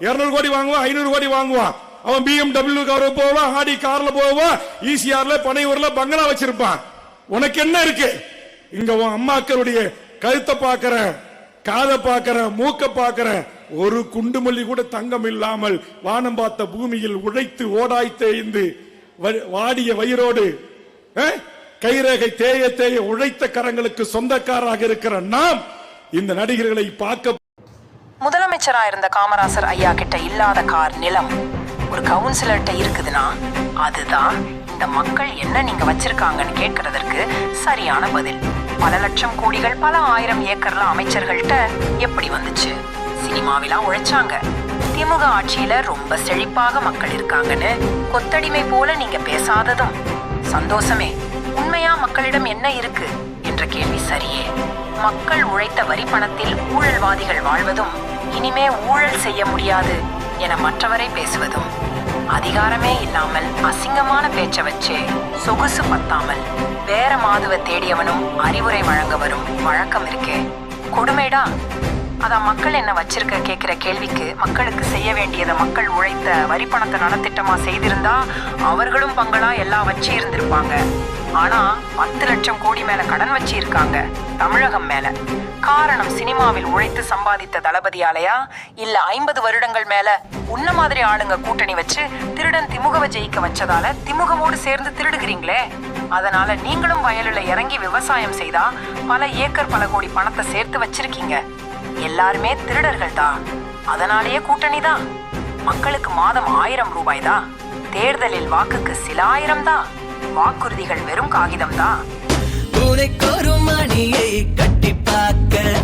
இருநூறு கோடி வாங்குவான் ஐநூறு கோடி வாங்குவான் அவன் பிஎம்டபிள்யூ கார் போவான் ஆடி கார்ல போவான் ஈசிஆர்ல பனையூர்ல பங்களா வச்சிருப்பான். உனக்கு என்ன இருக்கு? இங்க உன் அம்மாக்களுடைய கழுத்தை பாக்குற காதை பாக்குற மூக்க பாக்குற ஒரு குண்டுமல்லி கூட தங்கம் இல்லாமல் வானம் பார்த்த பூமியில் உழைத்து ஓடாய் தேய்ந்து வ- வாடிய வயிறோடு கைரேகை தேய தேய உழைத்த கரங்களுக்கு சொந்தக்காராக இருக்கிற நாம் இந்த நடிகர்களை பார்க்க முதலமைச்சரா இருந்த காமராசர் ஐயா கிட்ட இல்லாத கார் நிலம். ஒரு கவுன்சிலர்கிட்ட இருக்குதுன்னா அதுதான் இந்த மக்கள் என்ன நீங்க வச்சிருக்காங்கன்னு கேட்கறதற்கு சரியான பதில். பல லட்சம் கோடிகள் பல ஆயிரம் ஏக்கர்ல அமைச்சர்கள்ட்ட எப்படி வந்துச்சு? சினிமாவிலாம் உழைச்சாங்க. திமுக ஆட்சியில ரொம்ப செழிப்பாக மக்கள் இருக்காங்கன்னு கொத்தடிமை போல நீங்க பேசாததும். சந்தோஷமே. உண்மையா மக்களிடம் என்ன இருக்கு? என்ற கேள்வி சரியே. மக்கள் உழைத்த வரி பணத்தில் ஊழல்வாதிகள் வாழ்வதும் இனிமே ஊழல் செய்ய முடியாது என மற்றவரை பேசுவதும் அதிகாரமே இல்லாமல் அசிங்கமான பேச்ச வச்சு சொகுசு பத்தாமல் வேற மாதுவ தேடியவனும் அறிவுரை வழங்க வரும் வழக்கம் இருக்கே. கொடுமைடா. அதான் மக்கள் என்ன வச்சிருக்க கேட்கிற கேள்விக்கு மக்களுக்கு செய்ய வேண்டியதை மக்கள் உழைத்த வரி பணத்தை நலத்திட்டமா செய்திருந்தா அவர்களும் பங்களா எல்லாம் வச்சு இருந்திருப்பாங்க. ஆனா பத்து லட்சம் கோடி மேல கடன் வச்சு இருக்காங்க தமிழகம் மேல. காரணம் சினிமாவில் உழைத்து சம்பாதித்த தளபதியாலயா? இல்ல ஐம்பது வருடங்கள் மேல உன்ன மாதிரி ஆளுங்க கூட்டணி வச்சு திருடன் திமுகவை ஜெயிக்க வச்சதால திமுகவோடு சேர்ந்து திருடுகிறீங்களே? அதனால நீங்களும் வயலில் இறங்கி விவசாயம் செய்தா பல ஏக்கர் பல கோடி பணத்தை சேர்த்து வச்சிருக்கீங்க. எல்லாருமே திருடர்கள் தான். அதனாலேயே கூட்டணி தான். மக்களுக்கு மாதம் ஆயிரம் ரூபாய் தான். தேர்தலில் வாக்குக்கு சில ஆயிரம் தான். வாக்குறுதிகள் வெறும் காகிதம் தான் உனக்கொரு மணியை கட்டி பார்க்க